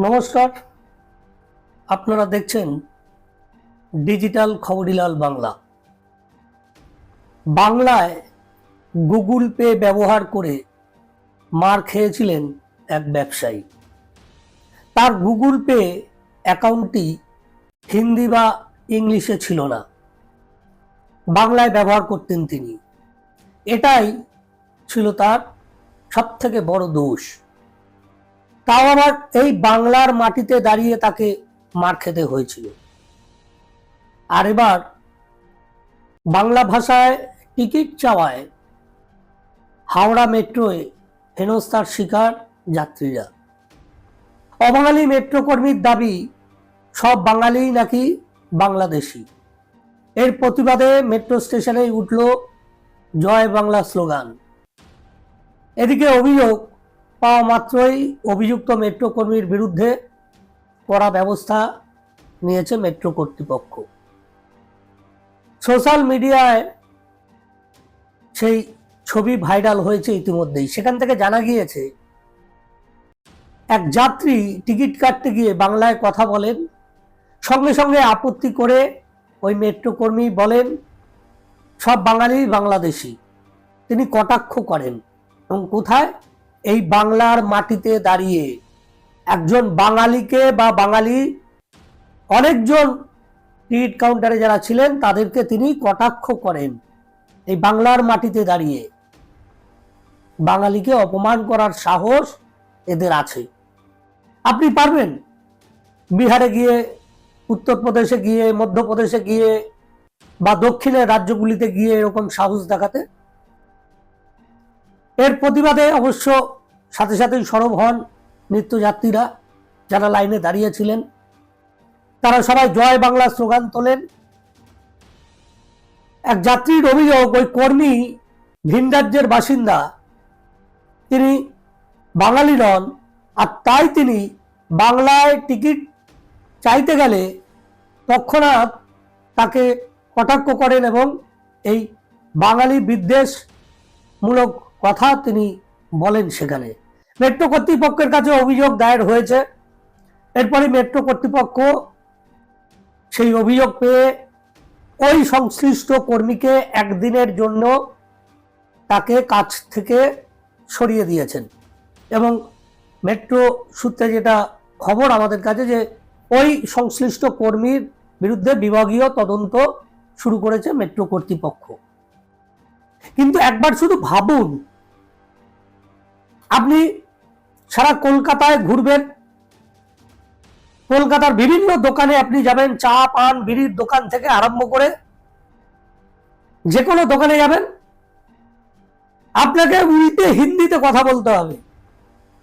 নমস্কার। আপনারা দেখছেন ডিজিটাল খবরিলাল বাংলা। বাংলায় গুগল পে ব্যবহার করে মার খেয়েছিলেন এক ব্যবসায়ী। তার গুগল পে অ্যাকাউন্টটি হিন্দি বা ইংলিশে ছিল না। বাংলায় ব্যবহার করতেন তিনি। এটাই ছিল তার সবথেকে বড় দোষ। তাও আবার এই বাংলার মাটিতে দাঁড়িয়ে তাকে মার খেতে হয়েছিল। আর এবার বাংলা ভাষায় টিকিট চাওয়ায় হাওড়া মেট্রোয় হেনস্থার শিকার যাত্রীরা। অবাঙালি মেট্রো কর্মীর দাবি, সব বাঙালি নাকি বাংলাদেশি। এর প্রতিবাদে মেট্রো স্টেশনে উঠল জয় বাংলা স্লোগান। এদিকে অভিযোগ পাওয়া মাত্রই অভিযুক্ত মেট্রো কর্মীর বিরুদ্ধে কড়া ব্যবস্থা নিয়েছে মেট্রো কর্তৃপক্ষ। সোশ্যাল মিডিয়ায় সেই ছবি ভাইরাল হয়েছে ইতিমধ্যেই। সেখান থেকে জানা গিয়েছে, এক যাত্রী টিকিট কাটতে গিয়ে বাংলায় কথা বলেন, সঙ্গে সঙ্গে আপত্তি করে ওই মেট্রো কর্মী বলেন, সব বাঙালি বাংলাদেশি, তিনি কটাক্ষ করেন এবং কোথায়? এই বাংলার মাটিতে দাঁড়িয়ে একজন বাঙালিকে বা বাঙালি অনেকজন টিকিট কাউন্টারে যারা ছিলেন, তাদেরকে তিনি কটাক্ষ করেন এই বাংলার মাটিতে দাঁড়িয়ে। বাঙালিকে অপমান করার সাহস এদের আছে। আপনি পারবেন বিহারে গিয়ে, উত্তরপ্রদেশে গিয়ে, মধ্যপ্রদেশে গিয়ে বা দক্ষিণের রাজ্যগুলিতে গিয়ে এরকম সাহস দেখাতে? এর প্রতিবাদে অবশ্য সাথে সাথেই সরব হন নিত্যযাত্রীরা যারা লাইনে দাঁড়িয়েছিলেন। তারা সবাই জয় বাংলা স্লোগান তোলেন। এক যাত্রীর অভিযোগ, ওই কর্মী ভিন রাজ্যের বাসিন্দা, তিনি বাঙালি নন আর তাই তিনি বাংলায় টিকিট চাইতে গেলে তৎক্ষণাৎ তাকে কটাক্ষ করেন এবং এই বাঙালি বিদ্বেষমূলক কথা তিনি বলেন সেখানে। মেট্রো কর্তৃপক্ষের কাছে অভিযোগ দায়ের হয়েছে। এরপরে মেট্রো কর্তৃপক্ষ সেই অভিযোগ পেয়ে ওই সংশ্লিষ্ট কর্মীকে একদিনের জন্য তাকে কাছ থেকে সরিয়ে দিয়েছেন। এবং মেট্রো সূত্রে যেটা খবর আমাদের কাছে যে ওই সংশ্লিষ্ট কর্মীর বিরুদ্ধে বিভাগীয় তদন্ত শুরু করেছে মেট্রো কর্তৃপক্ষ। কিন্তু একবার শুধু ভাবুন আপনি সারা কলকাতায় ঘুরবেন। কলকাতার বিভিন্ন দোকানে আপনি যাবেন, চা, পান, বিড়ির দোকান থেকে আরম্ভ করে যে কোনো দোকানে যাবেন। আপনাকে উল্টে হিন্দিতে কথা বলতে হবে।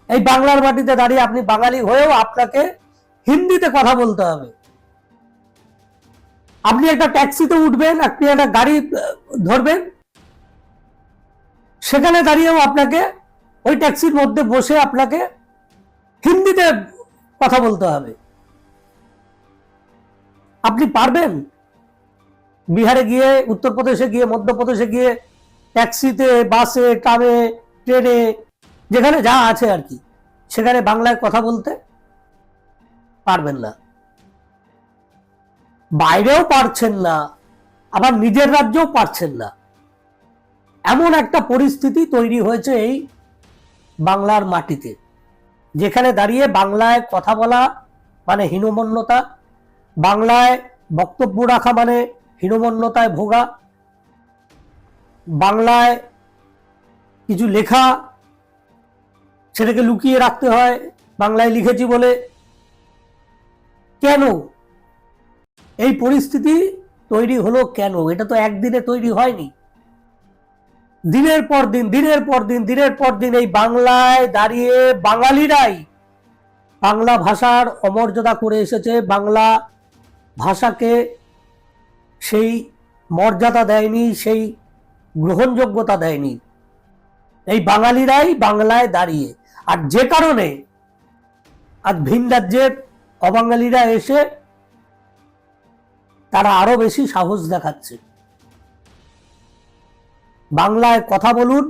এই বাংলার মাটিতে দাঁড়িয়ে আপনি বাঙালি হয়েও আপনাকে হিন্দিতে কথা বলতে হবে। আপনি একটা ট্যাক্সিতে উঠবেন, আপনি একটা গাড়ি ধরবেন। সেখানে দাঁড়িয়েও আপনাকে ওই ট্যাক্সির মধ্যে বসে আপনাকে হিন্দিতে কথা বলতে হবে। আপনি পারবেন? বিহারে গিয়ে, উত্তরপ্রদেশে গিয়ে, মধ্যপ্রদেশে গিয়ে ট্যাক্সিতে, বাসে, ট্রামে, ট্রেনে, যেখানে যা আছে আর কি, সেখানে বাংলায় কথা বলতে পারবেন না। বাইরেও পারছেন না, আবার নিজের রাজ্যেও পারছেন না। এমন একটা পরিস্থিতি তৈরি হয়েছে এই বাংলার মাটিতে। যেখানে দাঁড়িয়ে বাংলায় কথা বলা মানে হীনমন্যতা, বাংলায় বক্তব্য রাখা মানে হীনমন্যতায় ভোগা, বাংলায় কিছু লেখা সেটাকে লুকিয়ে রাখতে হয়, বাংলায় লিখেছি বলে। কেন? এই পরিস্থিতি তৈরি হলো কেন? এটা তো একদিনে তৈরি হয়নি। দিনের পর দিন, দিনের পর দিন, দিনের পর দিন এই বাংলায় দাঁড়িয়ে বাঙালিরাই বাংলা ভাষার অমর্যাদা করে এসেছে। বাংলা ভাষাকে সেই মর্যাদা দেয়নি, সেই গ্রহণযোগ্যতা দেয়নি। এই বাঙালিরাই বাংলায় দাঁড়িয়ে। আর যে কারণে আজ ভিন রাজ্যের অবাঙালিরা এসে তারা আরও বেশি সাহস দেখাচ্ছে। বাংলায় কথা বলুন।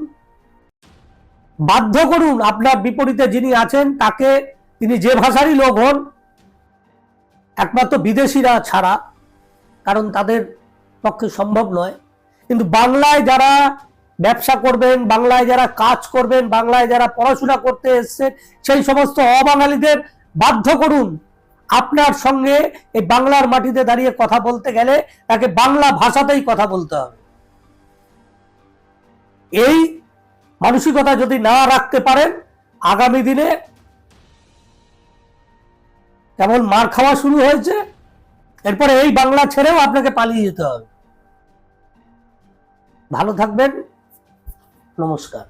বাধ্য করুন আপনার বিপরীতে যিনি আছেন, তাকে তিনি যে ভাষারই লোক হন, একমাত্র বিদেশিরা ছাড়া, কারণ তাদের পক্ষে সম্ভব নয়। কিন্তু বাংলায় যারা ব্যবসা করবেন, বাংলায় যারা কাজ করবেন, বাংলায় যারা পড়াশোনা করতে এসছেন সেই সমস্ত অবাঙালিদের বাধ্য করুন। আপনার সঙ্গে এই বাংলার মাটিতে দাঁড়িয়ে কথা বলতে গেলে তাকে বাংলা ভাষাতেই কথা বলতে হবে। এই মানসিকতা যদি না রাখতে পারেন, আগামী দিনে কেমন মার খাওয়া শুরু হয়েছে, এরপরে এই বাংলা ছেড়েও আপনাকে পালিয়ে যেতে হবে। ভালো থাকবেন, নমস্কার।